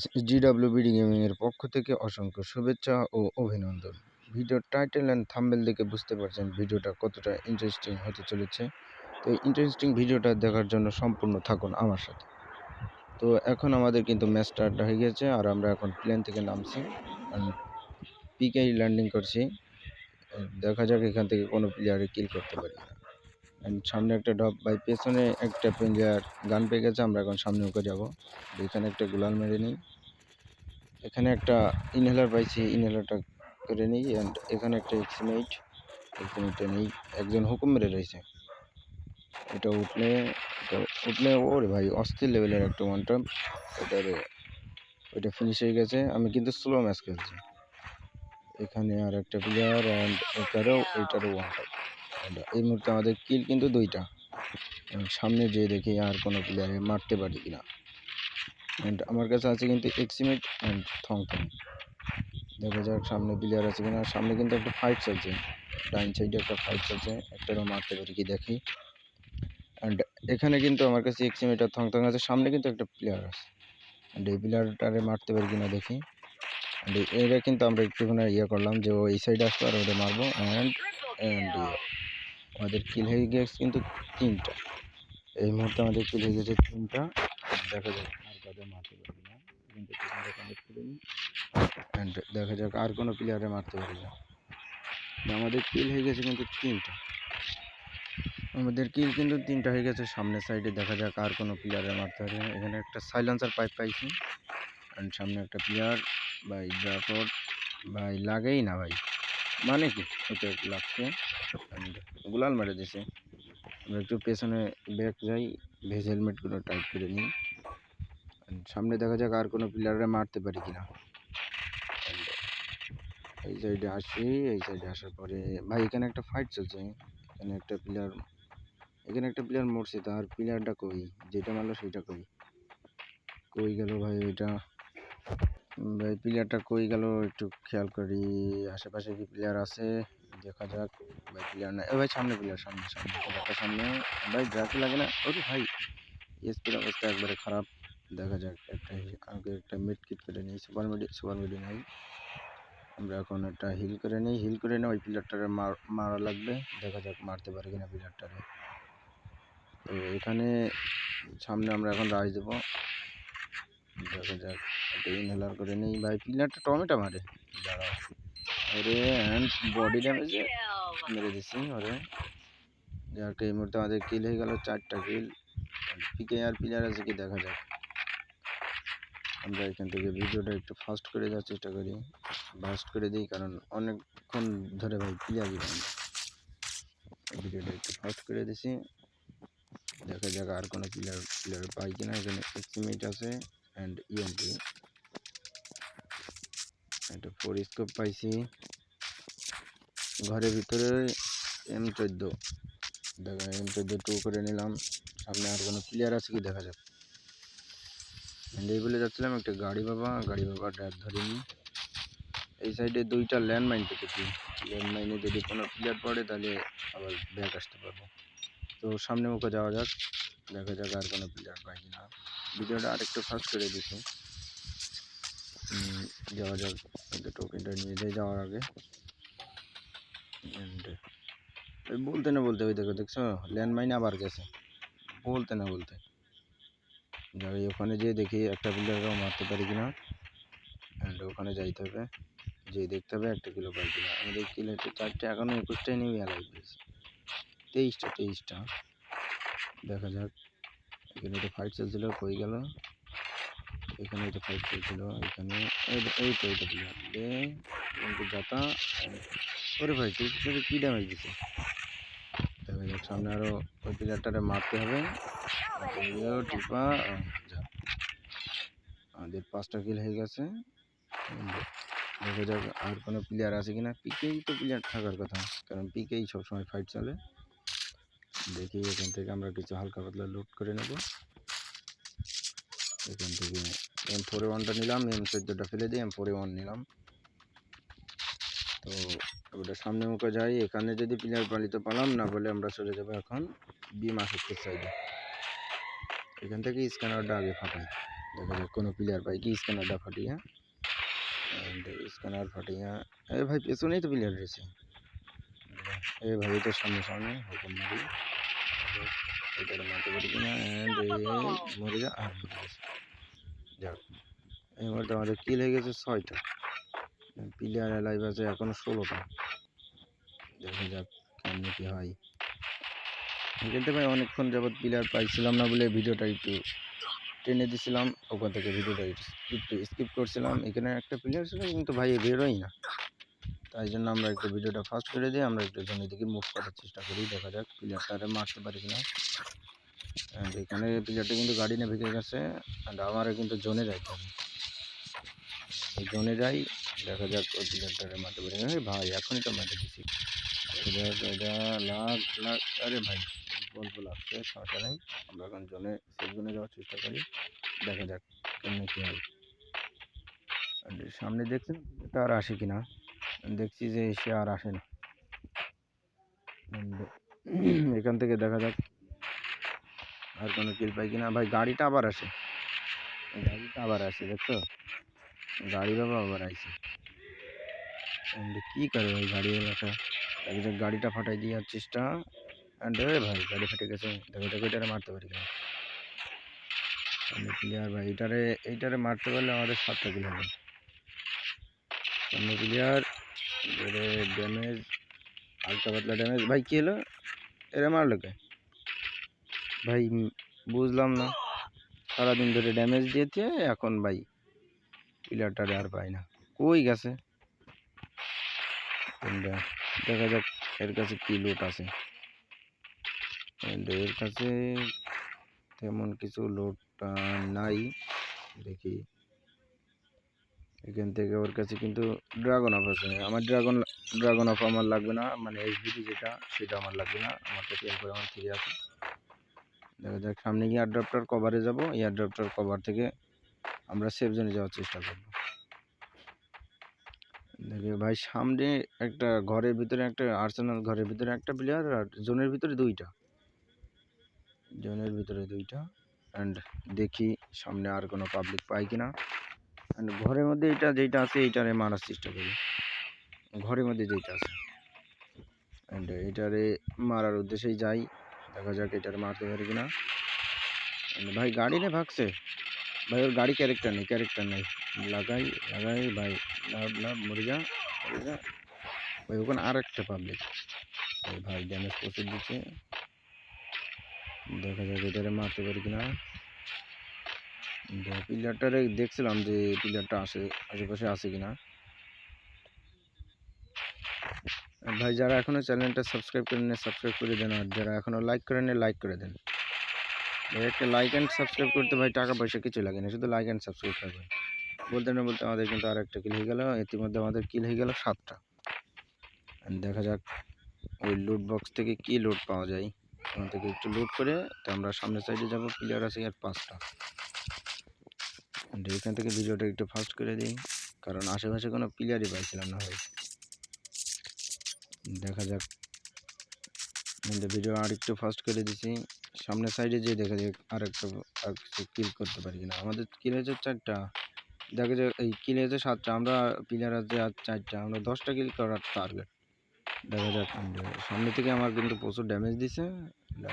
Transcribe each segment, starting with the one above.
Guys জিডাব্লিউবিডি gaming এর পক্ষ থেকে অসংখ্য শুভেচ্ছা ও অভিনন্দন। ভিডিওর টাইটেল অ্যান্ড থাম্বেল দেখে বুঝতে পারছেন ভিডিওটা কতটা ইন্টারেস্টিং হতে চলেছে। তো ইন্টারেস্টিং ভিডিওটা দেখার জন্য সম্পূর্ণ থাকুন আমার সাথে। তো এখন আমাদের কিন্তু ম্যাচ স্টার্ট হয়ে গেছে আর আমরা এখন প্লেন থেকে নামছি। পিকেই ল্যান্ডিং করছি। দেখা যাক এখান থেকে কোনো প্লেয়ারে কিল করতে পারি And সামনে একটা ডপ বাই পেছনে একটা প্লেয়ার গান পেয়ে গেছে, আমরা এখন সামনে ওকে যাব। এখানে একটা গুলাল মেরে নিই। এখানে একটা ইনহেলার পাইছি ইনহেলারটা করে নিই অ্যান্ড এখানে একটা এক্সিমেট এক্সিমেটটা নেই। একজন হুকুম মেরে রয়েছে। এটা উঠলে এটা উঠলে, ওরে ভাই, অস্থির লেভেলের একটা ওয়ান টাইম ওটারে ওইটা ফিনিশ হয়ে গেছে। আমি কিন্তু স্লো ম্যাচ খেলছি। এখানে আর একটা প্লেয়ার অ্যান্ড এটারও এইটারও ওয়ান টাইম এই মুহূর্তে আমাদের কিল কিন্তু দুইটা। সামনে যেয়ে দেখি আর কোনো প্লেয়ারে মারতে পারি কিনা। অ্যান্ড আমার কাছে আছে কিন্তু এক্সিমেট অ্যান্ড থং থং দেখা যাক সামনে প্লেয়ার আছে কিনা। সামনে কিন্তু একটা ফাইট চলছে ডাইন সাইডে একটা ফাইট চলছে একটারও মারতে পারি কি দেখি। অ্যান্ড এখানে কিন্তু আমার কাছে এক্সিমেট আর থং থং আছে। সামনে কিন্তু একটা প্লেয়ার আছে। অ্যান্ড এই প্লেয়ারটারে মারতে পারি কিনা দেখি। অ্যান্ড এরা কিন্তু আমরা একটুখানি ইয়ে করলাম যে ও এই সাইডে আসতো আর ওটা মারবো। অ্যান্ড অ্যান্ড আমাদের কিল হয়ে গেছে কিন্তু তিনটা। এই মুহূর্তে আমাদের কিল হয়ে গেছে তিনটা। দেখা যাক। আর মারতে পারি না। কিন্তু কমপ্লিট করে নিই। অ্যান্ড দেখা যাক আর কোনো প্লেয়ারে মারতে পারি না। আমাদের কিল হয়ে গেছে কিন্তু তিনটা। আমাদের কিল কিন্তু তিনটা হয়ে গেছে। সামনের সাইডে দেখা যাক আর কোনো প্লেয়ারে মারতে পারি না। এখানে একটা সাইলেন্সার পাইপ পাইছি। অ্যান্ড সামনে একটা প্লেয়ার ভাই ড্রাফট ভাই লাগেই না ভাই। মানে কি? এটা লাগছে। গুলাল মেরে দিছে। আমরা একটু পেছনে ব্যাক যাই। ভেজ হেলমেটগুলো টাইট করে নিই। সামনে দেখা যাক আর কোনো প্লেয়ারে মারতে পারি কিনা। এই সাইডে আসি, এই সাইডে আসার পরে, ভাই, এখানে একটা ফাইট চলছে। এখানে একটা প্লেয়ার এখানে একটা প্লেয়ার মরছে, তার প্লেয়ারটা কই? যেটা মারলো সেটা কই? কই গেল ভাই ওইটা? ভাই প্লেয়ারটা কই গেল একটু খেয়াল করি। আশেপাশে কি প্লেয়ার আছে? দেখা যাক। ভাই প্লেয়ার না ভাই, সামনে প্লেয়ার সামনে সামনে সামনে। ভাই ড্রাফি লাগে না ওরে ভাই। এসপির অবস্থা একবারে খারাপ। দেখা যাক, একটা আগে একটা মিড কিট করে নিই সুপার মিডি সুপার মিডি নাই। আমরা এখন একটা হিল করে নিই হিল করে নিয়ে ওই প্লেয়ারটারে মার লাগবে, দেখা যাক মারতে পারে কিনা প্লেয়ারটারে তো এখানে সামনে আমরা এখন রাজ দেবো। দেখা যাক, একটা ইনহেলার করে নিই। ভাই প্লেয়ারটা টমেটো মারে। দাঁড়াও। ওরে অ্যান্ড বডি ড্যামেজে মেরে দিছি, ওরে। যাক, এই মুহূর্তে আমাদের কিল হয়ে গেল, চারটা কিল পিকে আর প্লেয়ার আছে কি, দেখা যাক। আমরা এখান থেকে ভিডিওটা একটু ফাস্ট করে দেওয়ার চেষ্টা করি। ফাস্ট করে দিই কারণ অনেকক্ষণ ধরে ভাই না ভিডিওটা একটু ফাস্ট করে দিছি। দেখা যাক আর কোনো প্লেয়ার প্লেয়ার পাই কিনা। এখানে এক্সিমেট আছে অ্যান্ড ইএমপি একটা ফোর স্কোপ পাইছি। ঘরের ভিতরে এম চোদ্দ। দেখা এম চোদ্দ টু করে নিলাম। সামনে আর কোনো প্লেয়ার আছে কি দেখা যাক? এই বলে যাচ্ছিলাম একটা গাড়ি বাবা গাড়ি বাবা ড্রাইভ ধরিনি। এই সাইডে দুইটা ল্যান্ডমাইন পেতেছি ল্যান্ডমাইনে যদি কোনো প্লেয়ার পড়ে তাহলে আবার ব্যাক আসতে পারব। তো সামনে মুখে যাওয়া যাক, দেখা যাক আর কোনো প্লেয়ার পাই কিনা। ভিডিওটা আরেকটু ফাস্ট করে দিছি যাওয়া যাক টোকেনটা নিয়ে যাই যাওয়ার আগে। বলতে না বলতে ওই দেখো, দেখছ? ল্যান্ডমাইন আবার গেছে। বলতে না বলতে। যাই ওখানে যেয়ে দেখি একটা প্লেয়ারও মারতে পারি কিনা। অ্যান্ড ওখানে যাইতে হবে। যে দেখতে হবে একটা কিলো পাই কিনা। আমাদের কিলো চারটে এখনও একুশটাই নেমে অ্যালাইভ রয়েছে তেইশটা তেইশটা। দেখা যাক। এখানে তো ফাইট চলছিল, কই গেল? এখানে তো ফাইট চলছিল, এখানে। এই তো- এইটা প্লেয়ার কিন্তু যাতা, ওরে ভাই তুই কী ড্যামেজ দিছে? দেখা যাক, সামনে আরও ওই প্লেয়ারটারে মারতে হবে। টিপা। আমাদের পাঁচটা কিল হয়ে গেছে। দেখা যাক আর কোনো প্লেয়ার আছে কিনা। পিকেই তো প্লেয়ার থাকার কথা, কারণ পিকেই সবসময় ফাইট চলে। দেখি এখান থেকে আমরা কিছু হালকা পাতলা লুট করে নেব। এখান থেকে এম ফোরে ওয়ানটা নিলাম এম চোদ্দোটা ফেলে দিয়ে এম ফোরে ওয়ান নিলাম। তো ওটা সামনে মুখে যাই, এখানে যদি প্লেয়ার পালিত পালাম, না বলে আমরা চলে যাব এখন বিমা শক্তির সাইডে এখান থেকে স্ক্যানারটা আগে ফাটাই। দেখা যাক কোনো প্লেয়ার পাই কি স্ক্যানারটা ফাটিয়া। স্ক্যানার ফাটিয়া। এ ভাই, পেছনেই তো প্লেয়ার রয়েছে। এ ভাই, এটা সামনে সামনে হুকুম মারি। এটা মারতে পারি কিনা মরে যা, আর যাক, এবার তো আমাদের কিল হয়ে গেছে ছয়টা। প্লেয়ার লাইভ আছে এখনও ষোলোটা। দেখা যাক কেমন কি হয়। এখান ভাই অনেকক্ষণ যাবৎ প্লেয়ার পাইছিলাম না বলে ভিডিওটা একটু টেনে দিছিলাম, ওখান থেকে ভিডিওটা একটু স্কিপ করছিলাম। এখানে একটা প্লেয়ার ছিল, কিন্তু ভাই বেরোই না। তাই জন্য আমরা একটু ভিডিওটা ফাস্ট করে দিই, আমরা একটু জনের দিকে মুভ করার চেষ্টা করি, দেখা যাক প্লেয়ারটারে মারতে পারি কিনা। এখানে প্লেয়ারটা কিন্তু গাড়ি নিয়ে ভেঙে গেছে অ্যান্ড আমারও কিন্তু জোনে যাইতে জোনে যাই, দেখা যাক ওই প্লেয়ারটারে মারতে পারি ভাই, এখনই তো মারতে দিছি। লাখ লাখ, আরে ভাই। গল্প লাগছে সমস্যা নেই। আমরা এখন জলে সেফ জোনে যাওয়ার চেষ্টা করি। দেখা যাক কেমন কী হয়। সামনে দেখছেন, এটা আর আসে কিনা? দেখছি যে সে আর আসে না। এখান থেকে দেখা যাক আর কোনো কিল পাই কিনা। ভাই, গাড়িটা আবার আসে। গাড়িটা আবার আসে, দেখছ? গাড়ি বাবা আবার And কি করে ভাই গাড়ি যাক গাড়িটা ফাটাই দেওয়ার চেষ্টা। অ্যান্ড রে ভাই, গাড়ি ফেটে গেছে। দেখো দেখো, এটারে মারতে পারি কিনা? প্লেয়ার ভাই, এটারে এইটারে মারতে পারলে আমাদের সাতটা কিল হবে। সামনে প্লেয়ার ড্যামেজ হালকা পাতলা ড্যামেজ ভাই, কী হলো? এরা মারলো কে? ভাই বুঝলাম না। সারাদিন ধরে ড্যামেজ দিয়েছে, এখন ভাই প্লেয়ারটারে আর পাই না। কই গেছে? দেখা যাক এর কাছে কি লোট আছে। And কাছে তেমন কিছু লোট নাই। দেখি। এখান থেকে ওর কাছে কিন্তু ড্রাগন অফ আছে। আমার ড্রাগন ড্রাগন অফ আমার লাগবে না। মানে এইচডিটি যেটা, সেটা আমার লাগবে না। আমার কাছে এরপর আমার ঠিক আছে। দেখা যাক, সামনে গিয়ে এয়ারড্রপটার কভারে যাব। এয়ারড্রপটার কভার থেকে আমরা সেফ জোনে যাওয়ার চেষ্টা করব। দেখি ভাই, সামনে একটা ঘরের ভিতরে একটা আর্সেনাল ঘরের ভিতরে একটা প্লেয়ার আর জোনের ভিতরে দুইটা। জোনের ভিতরে দুইটা। অ্যান্ড দেখি সামনে আর কোনো পাবলিক পাই কিনা। অ্যান্ড ঘরের মধ্যে এটা যেটা আছে, এইটারে মারার চেষ্টা করি। ঘরের মধ্যে যেটা আছে। অ্যান্ড এটারে মারার উদ্দেশ্যেই যাই। দেখা যাক এটারে মারতে পারি কিনা। ভাই, গাড়ি নিয়ে ভাগছে। ভাই, ওর গাড়ি ক্যারেক্টার নেই ক্যারেক্টার নেই। লাগাই লাগাই, ভাই, লাভ লাভ, মরে যা মরে যা। ভাই, ওখানে আর একটা পাবলিক ভাই ভাই ড্যামেজ প্রচুর দিচ্ছে। দেখা যাক এটারে মারতে পারি কিনা। প্লেয়ারটারে দেখছিলাম যে প্লেয়ারটা আসে, আশেপাশে আছে কিনা। ভাই, যারা এখনও চ্যানেলটা সাবস্ক্রাইব করে নেন সাবস্ক্রাইব করে দেন। আর যারা এখনও লাইক করে নেন লাইক করে দেন। ভাই, একটা লাইক অ্যান্ড সাবস্ক্রাইব করতে ভাই, টাকা পয়সা কিছু লাগে না, শুধু লাইক অ্যান্ড সাবস্ক্রাইব করবেন। বলতে না বলতে আমাদের কিন্তু আর একটা কিল হয়ে গেল, ইতিমধ্যে আমাদের কিল হয়ে গেল সাতটা। দেখা যাক ওই লুট বক্স থেকে কি লুট পাওয়া যায়। ওখান থেকে একটু লুট করে তো আমরা সামনের সাইডে যাব। প্লেয়ার আছে আর পাঁচটা। এখান থেকে ভিডিওটা একটু ফাস্ট করে দিই, কারণ আশেপাশে কোনো প্লেয়ারই পাইছিলাম না ভাই। দেখা যাক। ভিডিও আর একটু ফাস্ট করে দিছি। সামনের সাইডে যে দেখা যাক আর একটা কিল করতে পারি কিনা। আমাদের কিল হয়েছে চারটা। দেখা যাক, এই কিল হয়েছে সাতটা। আমরা প্লেয়ার আছে আর চারটা, আমরা দশটা কিল করার টার্গেট দেখা যাক সামনে থেকে আমার কিন্তু প্রচুর ড্যামেজ দিছে।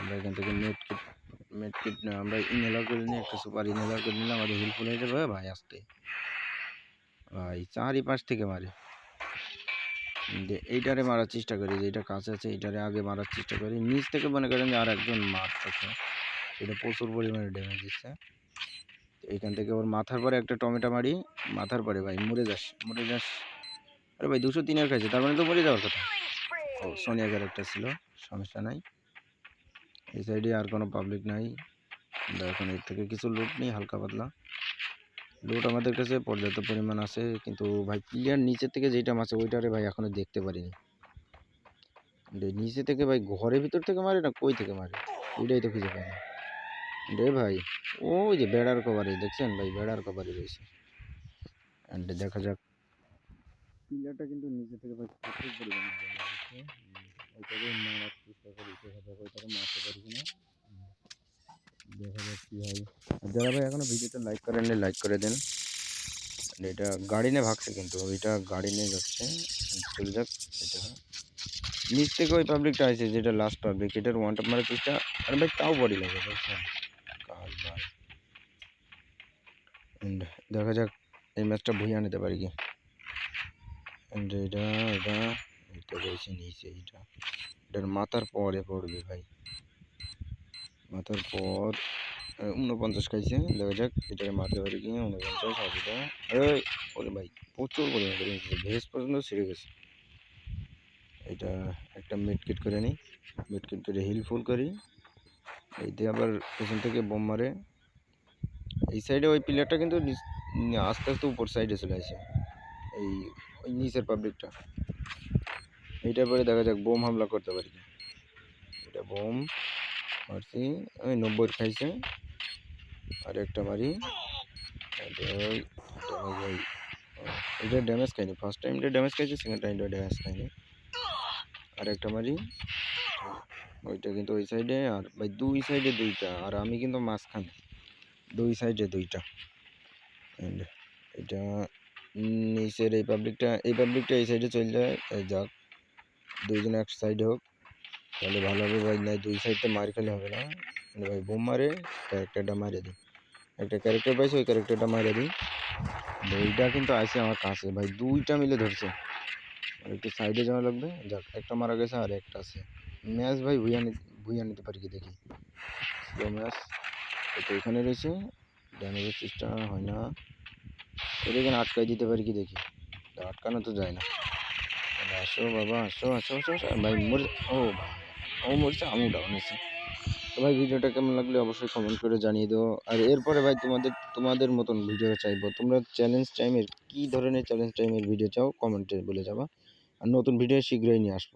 আমরা এখান থেকে নেট কিট মেট কিট আমরা ইনহেলার করে নিই একটা সুপার ইনহেলার করে নিলে আমাদের হেল্পফুল হয়ে যাবে, ভাই, আসতে। ভাই চারি পাশ থেকে মারে। এইটারে মারার চেষ্টা করি যে এটা কাছে আছে, এইটারে আগে মারার চেষ্টা করি। নিচ থেকে মনে করেন যে আর একজন মারতেছে এটা প্রচুর পরিমাণে ড্যামেজ দিচ্ছে। এইখান থেকে ওর মাথার পরে একটা টমেটো মারি। মাথার পরে, ভাই, মরে যাস মরে যাস। আরে ভাই, দুশো তিনের কাছে তার মানে তো মরে যাওয়ার কথা। ও সোনিয়া ক্যারেক্টার ছিল সমস্যা নাই। এই সাইডে আর কোনো পাবলিক নাই। আমরা এখন এর থেকে কিছু লুট নেই হালকা পাতলা। লুট আমাদের কাছে পর্যাপ্ত পরিমাণ আছে কিন্তু ভাই প্লেয়ার নিচে থেকে যেটা মারছে ওইটারে ভাই এখনও দেখতে পারিনি। নিচে থেকে ভাই ঘরের ভিতর থেকে মারে না কই থেকে মারে? ওইটাই তো খুঁজে পাই না রে ভাই ওই যে বেড়ার কভারে দেখছেন ভাই? বেড়ার কভারে রয়েছে। অ্যান্ড দেখা যাক। প্লেয়ারটা কিন্তু নিচে থেকে ভাই প্রচুর পরিমাণে ওইটাকে মারার চেষ্টা করি দেখা যাক যারা ভাই এখনও ভিডিওটা লাইক করেননি লাইক করে দেন। এটা গাড়ি নিয়ে ভাগছে কিন্তু, এটা গাড়ি নিয়ে যাচ্ছে। চলে যাক, এটা। নিচ থেকে ওই পাবলিকটা আছে যেটা লাস্ট পাবলিক এটার ওয়ান টাপ মারার চেষ্টা। আর ভাই তাও বডি লাগে দেখা যাক, এই ম্যাচটা ভুইয়া নিতে পারি কি? এটা এটা। এটা রয়েছে নিচে এটা এটার মাথার পরে পড়বে ভাই মাথার পর আহ, উনপঞ্চাশ খাইছে দেখা যাক এটার মারতে পারি কি উনপঞ্চাশ আর এটা এই ওরে ভাই প্রচুর পরিমাণে করে নিয়েছে ভেস পর্যন্ত ছিঁড়ে গেছে এটা একটা মিড কিট করে নিই মিড কিট করে হিল ফুল করি এইতে আবার পেছন থেকে বোম মারে এই সাইডে ওই প্লেয়ারটা কিন্তু নিচ- উম, আস্তে আস্তে উপর সাইডে চলে আসে এই ওই নিচের পাবলিকটা এইটা পরে দেখা যাক, বোম হামলা করতে পারি। এটা বোম, মারছি, ওই নব্বই খাইছে। আর একটা মারি এটা ড্যামেজ এটা খাইনি ফার্স্ট টাইমটা ড্যামেজ খাইছে সেকেন্ড টাইমটা ড্যামেজ খাইনি। আর একটা মারি। ওইটা কিন্তু ওই সাইডে আর ভাই দুই সাইডে দুইটা, আর আমি কিন্তু মাঝখানে। দুই সাইডে দুইটা। এটা নিচের এই পাবলিকটা এই পাবলিকটা এই সাইডে চলে যায়, যাক। দুইজন এক সাইডে হোক, তাহলে ভালো হবে ভাই নাই দুই সাইডটা মার খেলে হবে না। মানে ভাই বোম মারে ক্যারেক্টারটা মারে দিই। একটা ক্যারেক্টার পাইছে, ওই ক্যারেক্টারটা মারে দিই। দুইটা কিন্তু আছে আমার কাছে। ভাই, দুইটা মিলে ধরছে। আর একটু সাইডে যাওয়া লাগবে। যাক, একটা মারা গেছে আর একটা আছে। ম্যাচ ভাই ভুইয়া নিতে ভুইয়া নিতে পারি কি দেখি। Slow match. এটা এখানে রয়েছে। ড্যামেজের চেষ্টা হয় না। এটা এখানে আটকাই দিতে পারি কি দেখি। তা আটকানো তো যায় না। তাহলে আসো বাবা, আসো আসো আসো। ভাই, মরে ও ও মরছে আমি ডাউন আছি। তো ভাই, ভিডিওটা কেমন লাগলে অবশ্যই কমেন্ট করে জানিয়ে দেবো আর এরপরে ভাই, তোমাদের তোমাদের মতন ভিডিও চাইব। তোমরা চ্যালেঞ্জ টাইমের কী ধরনের চ্যালেঞ্জ টাইমের ভিডিও চাও কমেন্টে বলে যাবা। আর নতুন ভিডিও শীঘ্রই নিয়ে আসব।